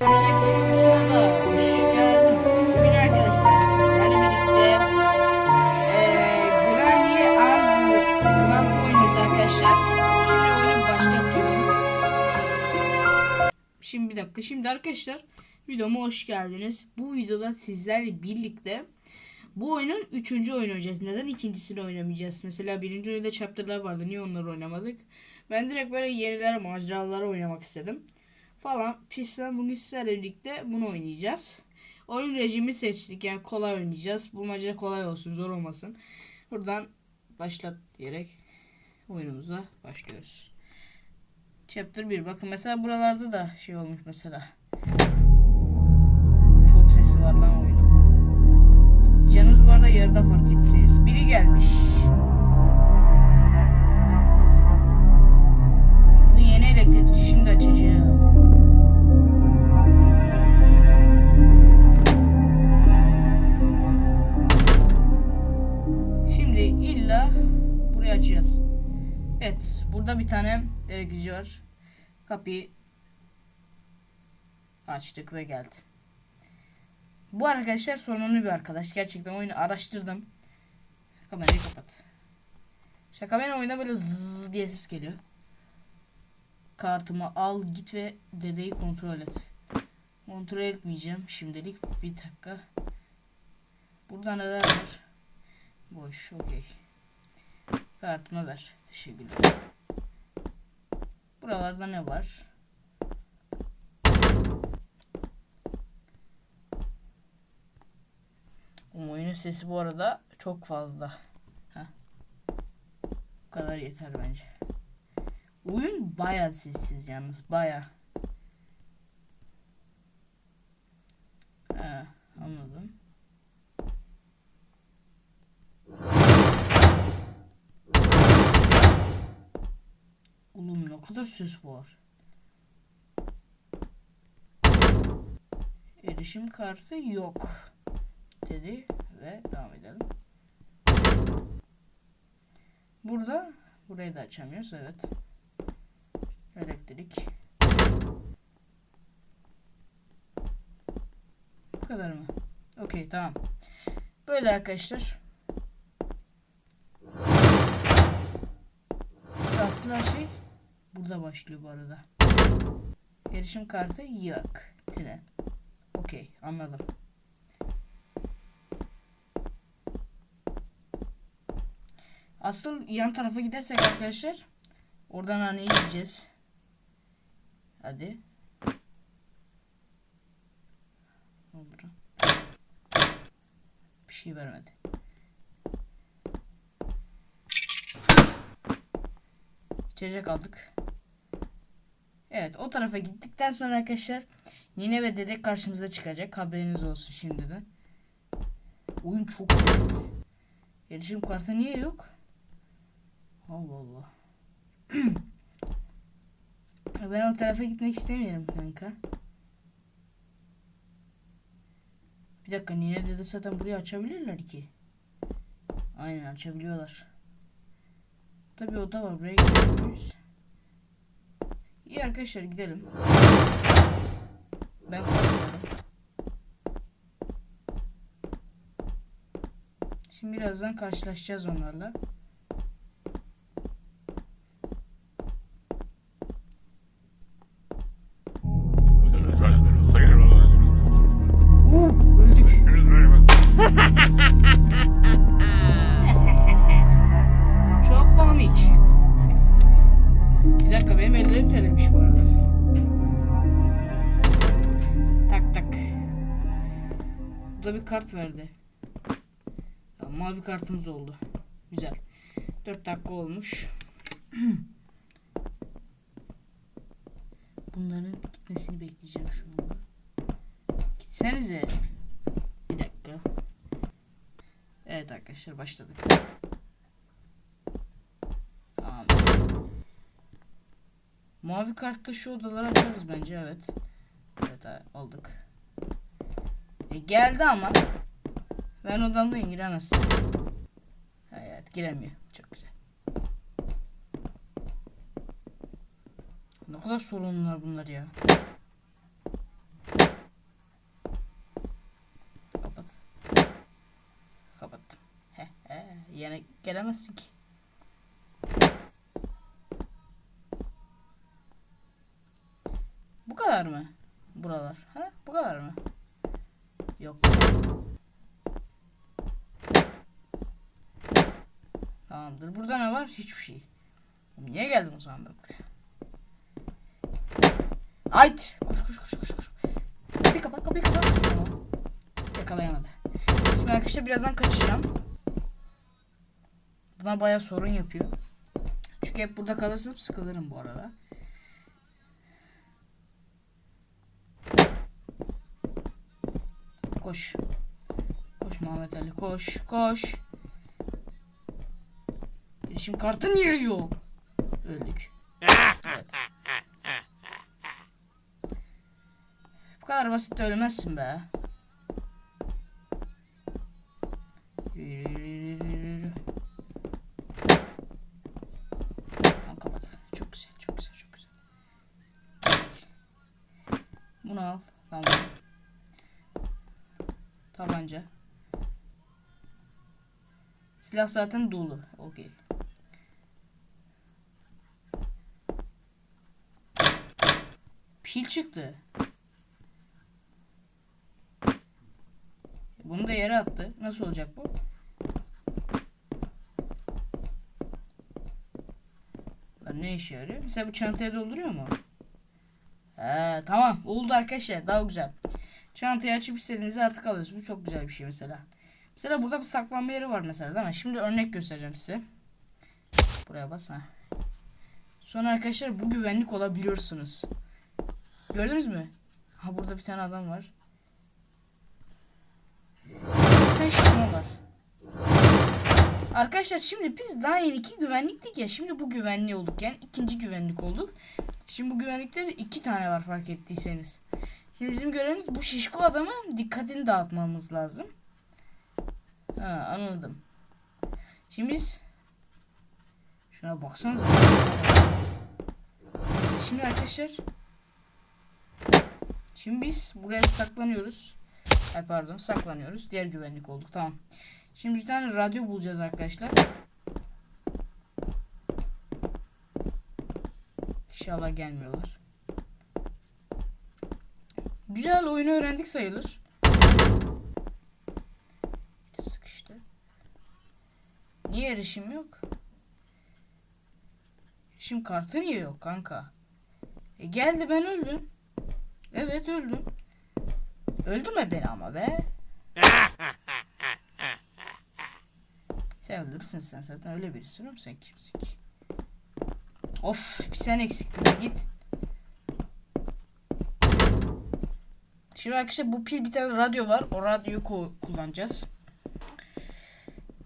Arkadaşlar yepyeni hoş geldiniz. Bugün arkadaşlar sizlerle birlikte Granny and Grandpa oynuyoruz arkadaşlar. Şimdi oyunu başlatıyorum. Şimdi bir dakika. Şimdi arkadaşlar videoma hoş geldiniz. Bu videoda sizlerle birlikte bu oyunun üçüncü oyunu oynayacağız. Neden ikincisini oynamayacağız? Mesela birinci oyunda chapter'lar vardı. Niye onları oynamadık? Ben direkt böyle yenilere, maceralara oynamak istedim. Falan. Pistten bugün sizlerle birlikte bunu oynayacağız. Oyun rejimi seçtik. Yani kolay oynayacağız. Bulmaca kolay olsun, zor olmasın. Buradan başlat diyerek oyunumuza başlıyoruz. Chapter 1. Bakın mesela buralarda da şey olmuş mesela. Çok sesi var lan oyunun. Canımız bu arada yarıda fark etseniz. Biri gelmiş. Bu yeni elektrikçi şimdi açacağım. Açacağız. Evet, burada bir tane elektrikçi var. Kapıyı açtık ve geldi. Bu arkadaşlar sorunlu bir arkadaş. Gerçekten oyunu araştırdım. Kamerayı kapat. Şaka ben oyuna böyle zzz diye ses geliyor. Kartımı al git ve dedeyi kontrol et. Kontrol etmeyeceğim şimdilik. Bir dakika. Burada neler var? Boş okey. Kartımı ver. Teşekkürler. Buralarda ne var? Bu oyunun sesi bu arada çok fazla. Heh. Bu kadar yeter bence. Oyun bayağı sessiz yalnız bayağı. He, anladım. Ne kadar var. Erişim kartı yok dedi ve devam edelim. Burada burayı da açamıyoruz evet. Elektrik. Bu kadar mı? Okey tamam. Böyle arkadaşlar. Aslında şey burada başlıyor bu arada. Erişim kartı yok. Tren. Okey anladım. Asıl yan tarafa gidersek arkadaşlar oradan hani yiyeceğiz. Hadi. Bir şey vermedi. İçecek aldık. Evet o tarafa gittikten sonra arkadaşlar Nine Dede karşımıza çıkacak. Haberiniz olsun şimdiden. Oyun çok sessiz. Erişim kartı niye yok? Allah Allah. ben o tarafa gitmek istemiyorum kanka. Bir dakika Nine Dede zaten burayı açabilirler ki. Aynen açabiliyorlar. Tabi oda var buraya gidebiliriz. İyi arkadaşlar gidelim. Ben korkmuyorum. Şimdi birazdan karşılaşacağız onlarla. Bu da bir kart verdi. Ya, mavi kartımız oldu. Güzel. 4 dakika olmuş. Bunların gitmesini bekleyeceğim şu anda. Gitsenize. Bir dakika. Evet arkadaşlar başladık. Tamam. Mavi kartta şu odaları açarız bence evet. Evet aldık. E geldi ama. Ben odamdayım giremezsin. Evet giremiyor. Çok güzel. Ne kadar sorunlar bunlar ya. Kapat. Kapattım. He he. Yani gelemezsin ki. Hiçbir şey. Niye geldim o zaman ben buraya? Ayt! Koş koş koş koş koş. Kapıyı kapat kapıyı kapat. Tamam. Yakalayamadı. Şimdi arkadaşlar birazdan kaçacağım. Buna baya sorun yapıyor. Çünkü hep burada kalırsam sıkılırım bu arada. Koş. Koş Muhammed Ali koş koş. Erişim kartı niye yok? Öldük. Evet. Bu kadar basit de ölmezsin be. Yürü, kapat. Çok güzel, çok güzel, çok güzel. Bunu al. Tamam. Tabanca. Silah zaten dolu. Okey. Pil çıktı. Bunu da yere attı. Nasıl olacak bu? Lan ne işe yarıyor? Mesela bu çantaya dolduruyor mu? He, tamam oldu arkadaşlar daha güzel. Çantayı açıp istediğinizi artık alıyorsunuz. Bu çok güzel bir şey mesela. Mesela burada bir saklanma yeri var mesela değil mi? Şimdi örnek göstereceğim size. Buraya bas ha. Sonra arkadaşlar bu güvenlik olabiliyorsunuz. Gördünüz mü? Ha burada bir tane adam var. Bir tane var. Arkadaşlar şimdi biz daha yeni iki güvenliktik ya. Şimdi bu güvenli olduk yani ikinci güvenlik olduk. Şimdi bu güvenlikte iki tane var fark ettiyseniz. Şimdi bizim görevimiz bu şişko adamın dikkatini dağıtmamız lazım. Ha anladım. Şimdi biz şuna baksanıza. Şimdi arkadaşlar Şimdi biz buraya saklanıyoruz. Ay pardon saklanıyoruz. Diğer güvenlik olduk tamam. Şimdi bir tane radyo bulacağız arkadaşlar. İnşallah gelmiyorlar. Güzel oyunu öğrendik sayılır. Sıkıştı. Niye erişim yok? Erişim kartı niye yok kanka? E geldi ben öldüm. Evet öldüm. Öldürme beni ama be. sen öldürürsün sen zaten öyle birisin oğlum sen kimsin ki? Of bir sen eksiktin git. Şimdi arkadaşlar bu pil bir tane radyo var. O radyoyu kullanacağız.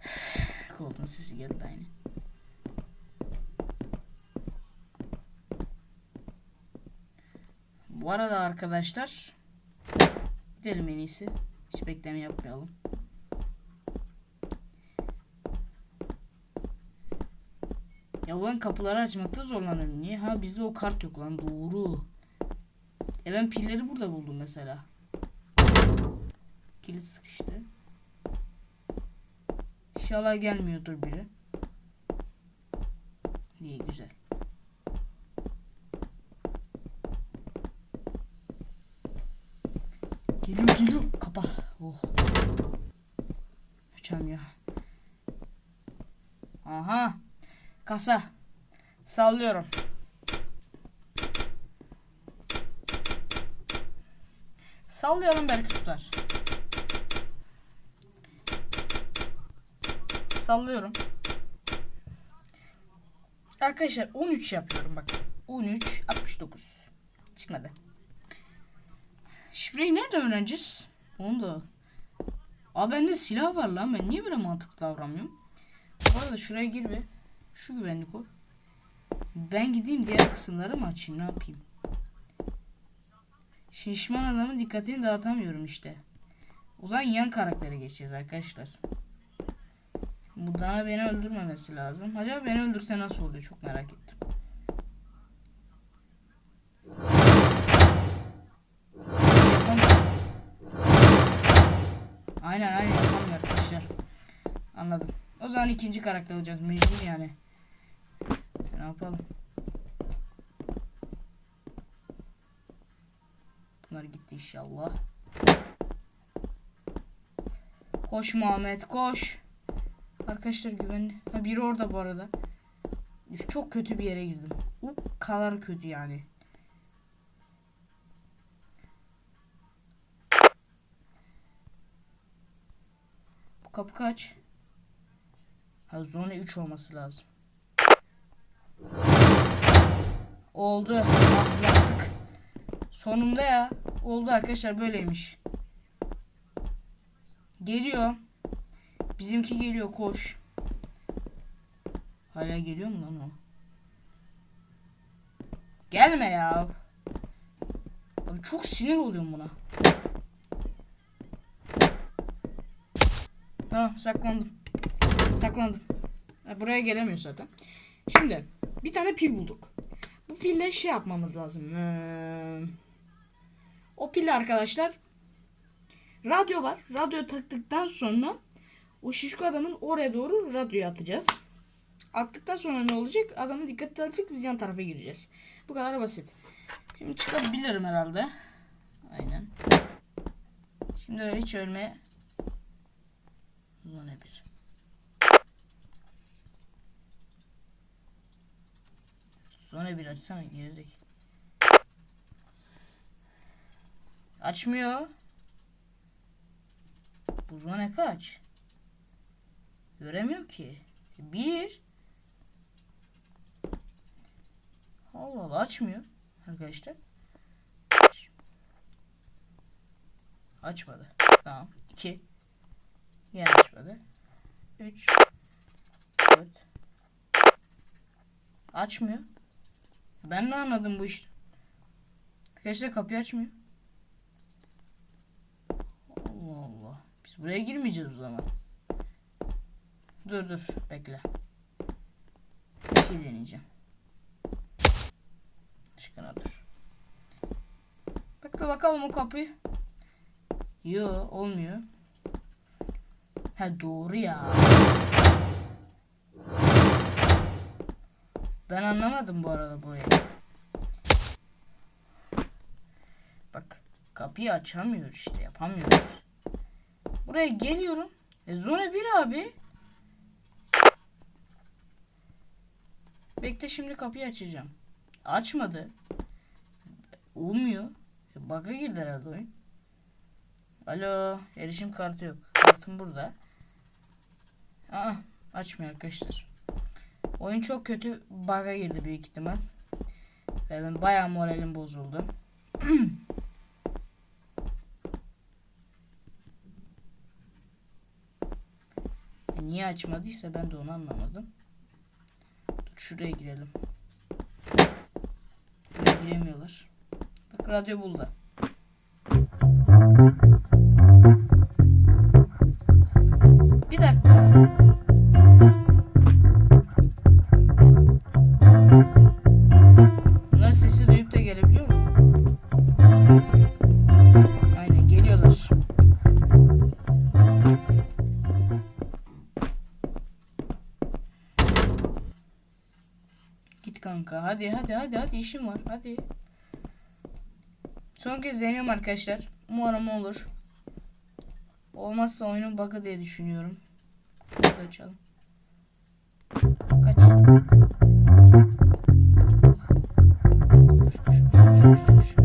Koltuğun sesi geldi aynı. Bu arada arkadaşlar gidelim en iyisi. Hiç bekleme yapmayalım. Ya ben kapıları açmakta zorlanıyorum. Niye? Ha bizde o kart yok lan. Doğru. E ben pilleri burada buldum mesela. Kilit sıkıştı. İnşallah gelmiyordur biri. İyi güzel. Geliyor geliyor. Kapa. Oh. Açamıyor. Aha. Kasa. Sallıyorum. Sallayalım belki tutar. Sallıyorum. Arkadaşlar 13 yapıyorum bak. 13 69. Çıkmadı. Şifreyi nereden öğreneceğiz? Onu da. Aa bende silah var lan. Ben niye böyle mantıklı davranmıyorum? Bu arada şuraya gir be. Şu güvenlik ol. Ben gideyim diğer kısımları mı açayım ne yapayım? Şişman adamın dikkatini dağıtamıyorum işte. O zaman yan karaktere geçeceğiz arkadaşlar. Bu daha beni öldürmemesi lazım. Acaba beni öldürse nasıl oluyor çok merak ettim. Aynen aynen yapamıyor arkadaşlar. Anladım. O zaman ikinci karakter olacağız mecbur yani. Ne yapalım? Bunlar gitti inşallah. Koş Muhammed koş. Arkadaşlar güvenli. Ha biri orada bu arada. Çok kötü bir yere girdim. Bu kadar kötü yani. Bu kapı kaç? Ha zona 3 olması lazım. Oldu. Ah yaptık. Sonunda ya. Oldu arkadaşlar böyleymiş. Geliyor. Bizimki geliyor koş. Hala geliyor mu lan o? Gelme ya. Abi çok sinir oluyorum buna. Tamam saklandım. Saklandım. Buraya gelemiyor zaten. Şimdi bir tane pil bulduk. Bu pille şey yapmamız lazım. Ee, o pil arkadaşlar radyo var. Radyo taktıktan sonra o şişko adamın oraya doğru radyoyu atacağız. Attıktan sonra ne olacak? Adamı dikkatli alacak biz yan tarafa gireceğiz. Bu kadar basit. Şimdi çıkabilirim herhalde. Aynen. Şimdi hiç ölmeye ölme. Zone 1. Sonra bir açsana gerizek. Açmıyor. Buzdolabına kaç? Göremiyorum ki. Bir. Allah Allah açmıyor arkadaşlar. Açmadı. Tamam. İki. Yine açmadı. Üç. Dört. Açmıyor. Ben ne anladım bu işte. Arkadaşlar kapıyı açmıyor. Allah Allah. Biz buraya girmeyeceğiz o zaman. Dur dur bekle. Bir şey deneyeceğim. Aşkına dur. Bekle bakalım o kapıyı. Yo olmuyor. Ha doğru ya. Ben anlamadım bu arada burayı. Bak kapıyı açamıyor işte yapamıyoruz. Buraya geliyorum. E zona bir abi. Bekle şimdi kapıyı açacağım. Açmadı. Olmuyor. E, bug'a girdi herhalde oyun. Alo. Erişim kartı yok. Kartım burada. Aa, açmıyor arkadaşlar. Oyun çok kötü bug'a girdi büyük ihtimal. Ve ben bayağı moralim bozuldu. Niye açmadıysa ben de onu anlamadım. Dur şuraya girelim. Buraya giremiyorlar. Bak radyo buldu. Hadi işim var. Hadi. Son kez deniyorum arkadaşlar. Umarım olur. Olmazsa oyunun bug'ı diye düşünüyorum. Hadi açalım. Kaç. Koş, koş, koş, koş, koş,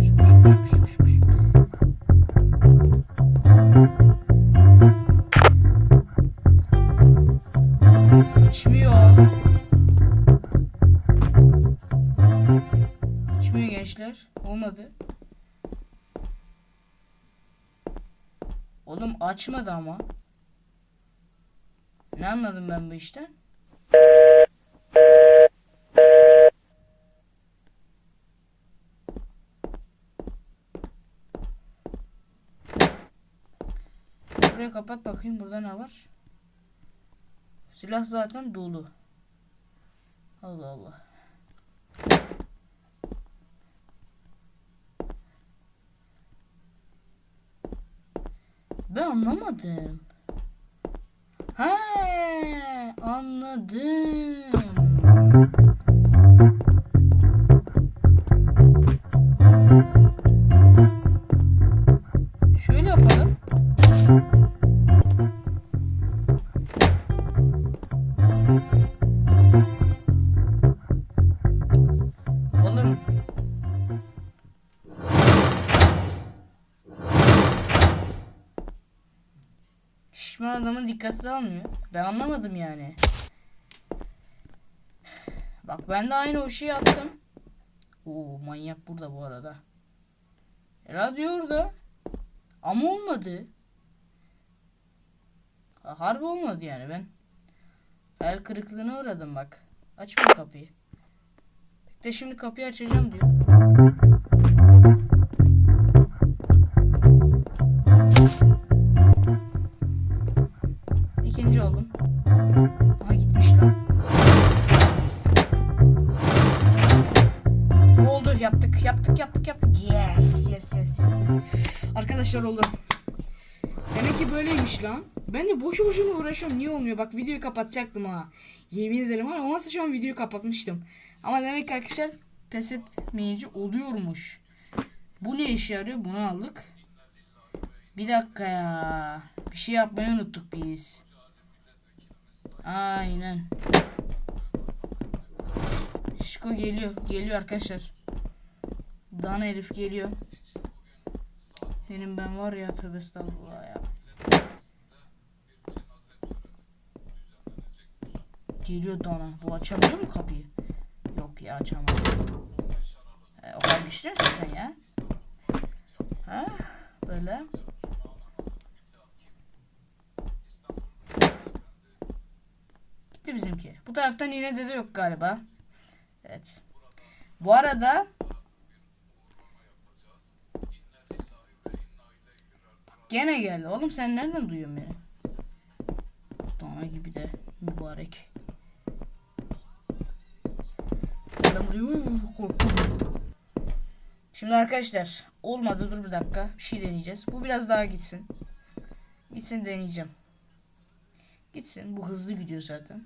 açmadı ama. Ne anladım ben bu işten? Buraya kapat bakayım burada ne var? Silah zaten dolu. Allah Allah. Ben anlamadım. Ha, anladım. Şişman adamın dikkatli almıyor. Ben anlamadım yani. Bak ben de aynı o şeyi attım. Oo manyak burada bu arada. E, radyo orada. Ama olmadı. Ha, Harbi olmadı yani ben. Hayal kırıklığına uğradım bak. Açma kapıyı. Bekle şimdi kapıyı açacağım diyor. Yaptık yaptık yaptık. Yes yes yes yes yes. Arkadaşlar oldu. Demek ki böyleymiş lan. Ben de boşu boşuna uğraşıyorum. Niye olmuyor? Bak videoyu kapatacaktım ha. Yemin ederim ama nasıl şu an videoyu kapatmıştım. Ama demek ki arkadaşlar pes etmeyici oluyormuş. Bu ne işe yarıyor? Bunu aldık. Bir dakika ya. Bir şey yapmayı unuttuk biz. Aynen. Şiko geliyor. Geliyor arkadaşlar. Dana herif geliyor. Senin ben var ya tövbe estağfurullah ya. Geliyor Dana. Bu açabiliyor mu kapıyı? Yok ya açamaz. E, o kadar güçlü müsün sen ya? Ha? Böyle. Gitti bizimki. Bu taraftan yine de yok galiba. Evet. Bu arada gene geldi. Oğlum sen nereden duyuyorsun beni? Dana gibi de mübarek. Şimdi arkadaşlar olmadı dur bir dakika bir şey deneyeceğiz. Bu biraz daha gitsin. Gitsin deneyeceğim. Gitsin bu hızlı gidiyor zaten.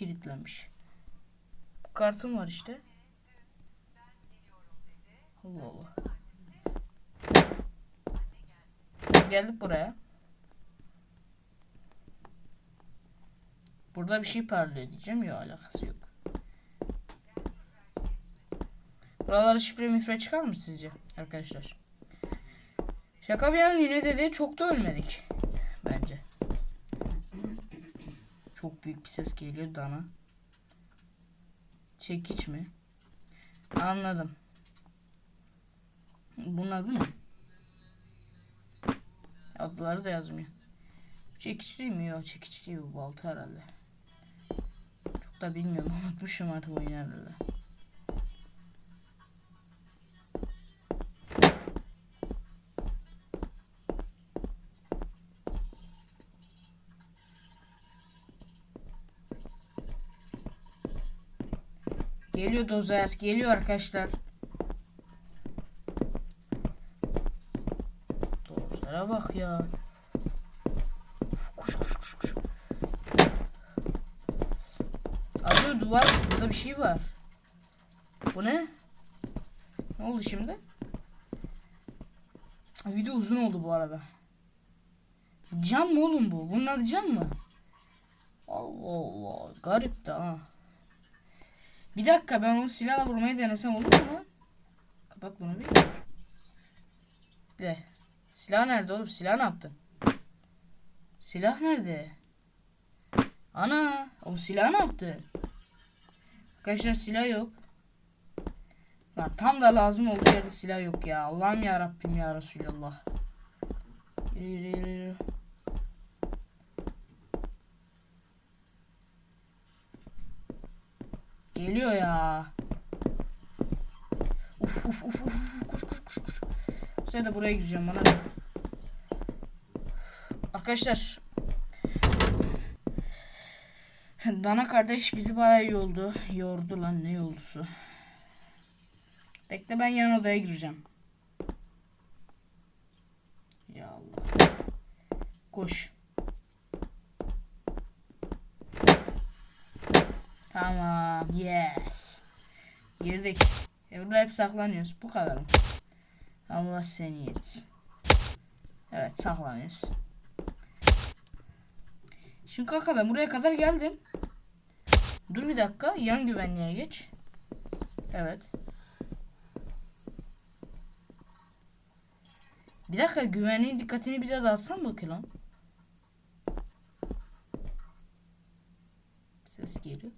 Kilitlenmiş. Kartım var işte. Allah Allah. Geldik buraya. Burada bir şey parlıyor diyeceğim. Yok alakası yok. Buralara şifre mifre çıkar mı sizce arkadaşlar? Şaka bir yana yine dedi çok da ölmedik. Bence. Çok büyük bir ses geliyor dana. Çekiç mi? Anladım. Bunun adı ne? Adları da yazmıyor. Çekiç değil mi? Yok çekiç değil bu balta herhalde. Çok da bilmiyorum unutmuşum artık oyunu herhalde. Geliyor dozer. Geliyor arkadaşlar. Dozere bak ya. Kuş kuş kuş kuş. Abi duvar burada bir şey var. Bu ne? Ne oldu şimdi? Video uzun oldu bu arada. Cam mı oğlum bu? Bunun adı cam mı? Allah Allah. Garip de ha. Bir dakika ben onu silahla vurmayı denesem olur mu lan? Kapat bunu bir. De. Silah nerede oğlum? Silah ne yaptın? Silah nerede? Ana, o silah ne yaptı? Arkadaşlar silah yok. Ya tam da lazım olduğu yerde silah yok ya. Allah'ım ya Rabbim ya Resulallah. Yürü yürü yürü. Geliyor ya. Uf uf uf uf. Koş koş koş koş. Sefer de buraya gireceğim bana? Arkadaşlar Dana kardeş bizi bayağı yordu. Yordu lan ne yoldusu. Bekle ben yan odaya gireceğim. Ya Allah. Koş. Tamam. Yes. Girdik. E burada hep saklanıyoruz. Bu kadar mı? Allah seni yetsin. Evet saklanıyoruz. Şimdi kanka ben buraya kadar geldim. Dur bir dakika. Yan güvenliğe geç. Evet. Bir dakika güvenliğin dikkatini bir daha dağıtsan bakayım lan. Ses geliyor.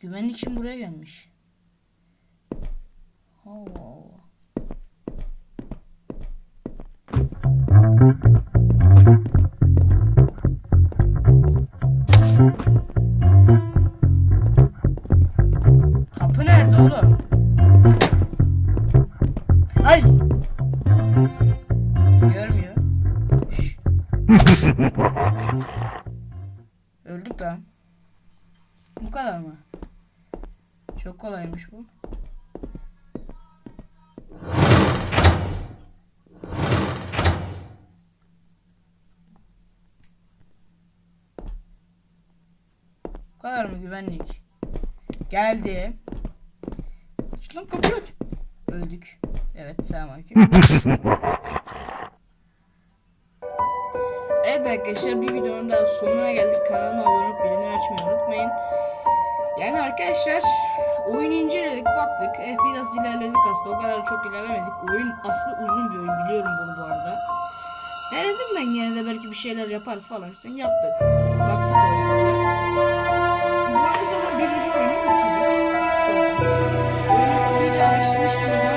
Güvenlik şimdi buraya gelmiş. Allah Allah. Kapı Kolaymış bu. Bu kadar mı güvenlik? Geldi. Lan kapıyı aç. Öldük. Evet selamünaleyküm. evet arkadaşlar bir videonun daha sonuna geldik. Kanalıma abone olup bildirimleri açmayı unutmayın. Yani arkadaşlar oyun inceledik baktık. Eh biraz ilerledik aslında o kadar çok ilerlemedik. Oyun aslında uzun bir oyun biliyorum bunu bu arada. Denedim ben yine de belki bir şeyler yaparız falan. Sen yaptık. Baktık oyuna böyle. Bu oyunu zaten birinci oyunu bitirdik zaten. Oyunu iyice araştırmıştım o zaman